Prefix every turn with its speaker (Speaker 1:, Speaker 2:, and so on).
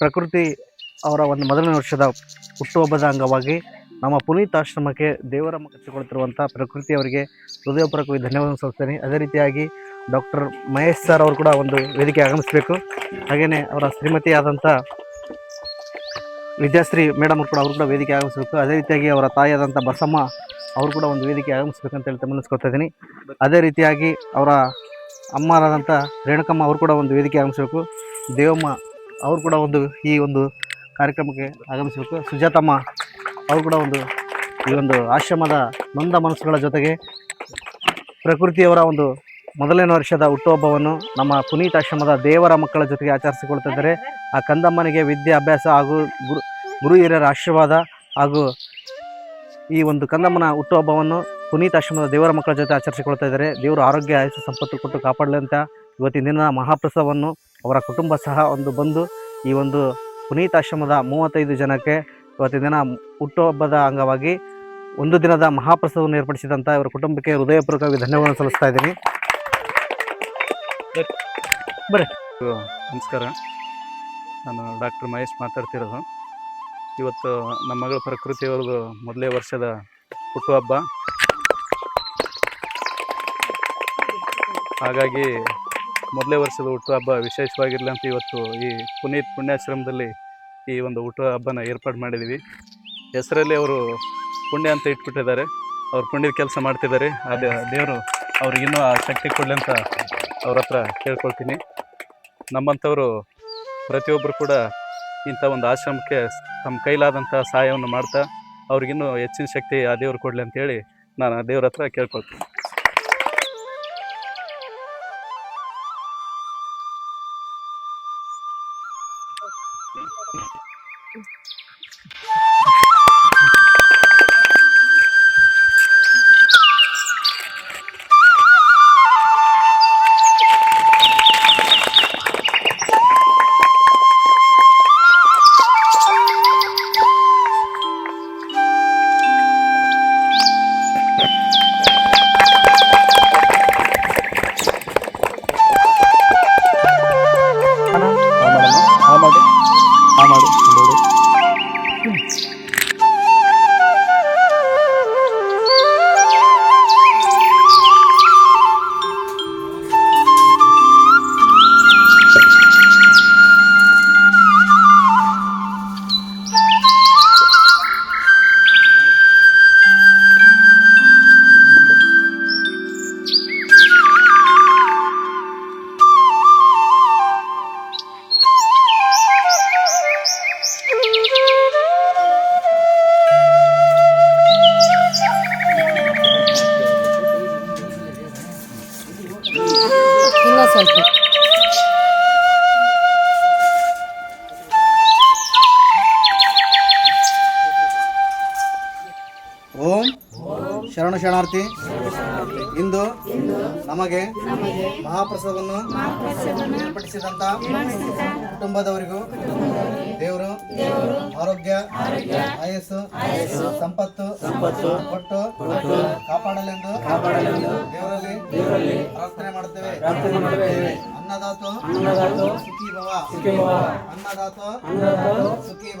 Speaker 1: ಪ್ರಕೃತಿ ಅವರ ಒಂದು ಮೊದಲನೇ ವರ್ಷದ ಹುಟ್ಟುಹಬ್ಬದ ಅಂಗವಾಗಿ ನಮ್ಮ ಪುನೀತ್ ಆಶ್ರಮಕ್ಕೆ ದೇವರ ಕಟ್ಟಿಕೊಳ್ತಿರುವಂಥ ಪ್ರಕೃತಿ ಅವರಿಗೆ ಹೃದಯಪೂರ್ವಕವಾಗಿ ಧನ್ಯವಾದ ಸಲ್ಲಿಸ್ತೇನೆ. ಅದೇ ರೀತಿಯಾಗಿ ಡಾಕ್ಟರ್ ಮಹೇಶ್ ಸರ್ ಅವರು ಕೂಡ ಒಂದು ವೇದಿಕೆ ಆಗಮಿಸಬೇಕು. ಹಾಗೆಯೇ ಅವರ ಶ್ರೀಮತಿ ಆದಂಥ ವಿದ್ಯಾಶ್ರೀ ಮೇಡಮ್ ಅವರು ಕೂಡ ಅವರು ಕೂಡ ವೇದಿಕೆ ಆಗಮಿಸಬೇಕು. ಅದೇ ರೀತಿಯಾಗಿ ಅವರ ತಾಯಿಯಾದಂಥ ಬಸಮ್ಮ ಅವರು ಕೂಡ ಒಂದು ವೇದಿಕೆ ಆಗಮಿಸ್ಬೇಕಂತ ಹೇಳಿ ತಮ್ಮನಿಸ್ಕೊತಾ ಇದ್ದೀನಿ. ಅದೇ ರೀತಿಯಾಗಿ ಅವರ ಅಮ್ಮರಾದಂಥ ರೇಣುಕಮ್ಮ ಅವರು ಕೂಡ ಒಂದು ವೇದಿಕೆ ಆಗಮಿಸಬೇಕು. ದೇವಮ್ಮ ಅವರು ಕೂಡ ಒಂದು ಈ ಒಂದು ಕಾರ್ಯಕ್ರಮಕ್ಕೆ ಆಗಮಿಸಬೇಕು. ಸುಜಾತಮ್ಮ ಅವರು ಕೂಡ ಒಂದು ಈ ಒಂದು ಆಶ್ರಮದ ನೊಂದ ಮನಸ್ಸುಗಳ ಜೊತೆಗೆ ಪ್ರಕೃತಿಯವರ ಒಂದು ಮೊದಲನೇ ವರ್ಷದ ಹುಟ್ಟುಹಬ್ಬವನ್ನು ನಮ್ಮ ಪುನೀತ್ ಆಶ್ರಮದ ದೇವರ ಮಕ್ಕಳ ಜೊತೆಗೆ ಆಚರಿಸಿಕೊಳ್ತಿದ್ದಾರೆ ಆ ಕಂದಮ್ಮನಿಗೆ ವಿದ್ಯಾಭ್ಯಾಸ ಹಾಗೂ ಗುರು ಗುರು ಆಶೀರ್ವಾದ ಹಾಗೂ ಈ ಒಂದು ಕಂದಮ್ಮನ ಹುಟ್ಟುಹಬ್ಬವನ್ನು ಪುನೀತ್ ಆಶ್ರಮದ ದೇವರ ಮಕ್ಕಳ ಜೊತೆ ಆಚರಿಸಿಕೊಳ್ತಾ ಇದ್ದಾರೆ ದೇವರು ಆರೋಗ್ಯ ಆಯುಷ ಸಂಪತ್ತು ಕೊಟ್ಟು ಕಾಪಾಡಲಿ ಅಂತ ಇವತ್ತಿನ ದಿನ ಮಹಾಪ್ರಸವನ್ನು ಅವರ ಕುಟುಂಬ ಸಹ ಒಂದು ಬಂದು ಈ ಒಂದು ಪುನೀತ್ ಆಶ್ರಮದ ಮೂವತ್ತೈದು ಜನಕ್ಕೆ ಇವತ್ತಿನ ದಿನ ಹುಟ್ಟುಹಬ್ಬದ ಅಂಗವಾಗಿ ಒಂದು ದಿನದ ಮಹಾಪ್ರಸಾದವನ್ನು ಏರ್ಪಡಿಸಿದಂಥ ಇವರ ಕುಟುಂಬಕ್ಕೆ ಹೃದಯಪೂರ್ವಕವಾಗಿ ಧನ್ಯವಾದ ಸಲ್ಲಿಸ್ತಾ ಇದ್ದೀನಿ.
Speaker 2: ನಮಸ್ಕಾರ. ನಾನು ಡಾಕ್ಟರ್ ಮಹೇಶ್ ಮಾತಾಡ್ತಿರೋದು. ಇವತ್ತು ನಮ್ಮ ಮಗಳ ಪ್ರಕೃತಿಯವ್ರದ್ದು ಮೊದಲೇ ವರ್ಷದ ಹುಟ್ಟುಹಬ್ಬ ಹಾಗಾಗಿ ಮೊದಲೇ ವರ್ಷದ ಹುಟ್ಟುಹಬ್ಬ ವಿಶೇಷವಾಗಿರಲಿ ಅಂತ ಇವತ್ತು ಈ ಪುನೀತ್ ಪುಣ್ಯಾಶ್ರಮದಲ್ಲಿ ಈ ಒಂದು ಹುಟ್ಟುಹಬ್ಬನ ಏರ್ಪಾಡು ಮಾಡಿದ್ದೀವಿ. ಹೆಸರಲ್ಲಿ ಅವರು ಪುಣ್ಯ ಅಂತ ಇಟ್ಬಿಟ್ಟಿದ್ದಾರೆ. ಅವ್ರು ಪುಣ್ಯದ ಕೆಲಸ ಮಾಡ್ತಿದ್ದಾರೆ. ಅದೇ ದೇವರು ಅವ್ರಿಗಿನ್ನೂ ಆ ಶಕ್ತಿ ಕೊಡಲಿ ಅಂತ ಅವ್ರ ಹತ್ರ ಕೇಳ್ಕೊಳ್ತೀನಿ. ನಮ್ಮಂಥವರು ಪ್ರತಿಯೊಬ್ಬರು ಕೂಡ ಇಂಥ ಒಂದು ಆಶ್ರಮಕ್ಕೆ ತಮ್ಮ ಕೈಲಾದಂಥ ಸಹಾಯವನ್ನು ಮಾಡ್ತಾ ಅವ್ರಿಗಿನ್ನೂ ಹೆಚ್ಚಿನ ಶಕ್ತಿ ಆ ದೇವ್ರು ಕೊಡಲಿ ಅಂತೇಳಿ ನಾನು ಆ ದೇವ್ರ ಹತ್ರ ಕೇಳ್ಕೊಳ್ತೀನಿ. Thank you. ಆ
Speaker 1: Soltero. ಶರಣ ಶರಣಾರ್ಥಿ. ಇಂದು ನಮಗೆ ಮಹಾಪ್ರಸಾದವನ್ನು ಏರ್ಪಡಿಸಿದಂತ ಕುಟುಂಬದವರಿಗೂ ದೇವರು ಆರೋಗ್ಯ ಆಯಸ್ಸು ಸಂಪತ್ತು ಕೊಟ್ಟು ಕಾಪಾಡಲೆಂದು ದೇವರಲ್ಲಿ ಪ್ರಾರ್ಥನೆ ಮಾಡುತ್ತೇವೆ. ಅನ್ನದಾತು ಅನ್ನದಾತು ಸುಖಿ ಭವ ಸುಖಿ ಭವ ಅನ್ನದಾತು ಅನ್ನದಾತು ಸುಖಿ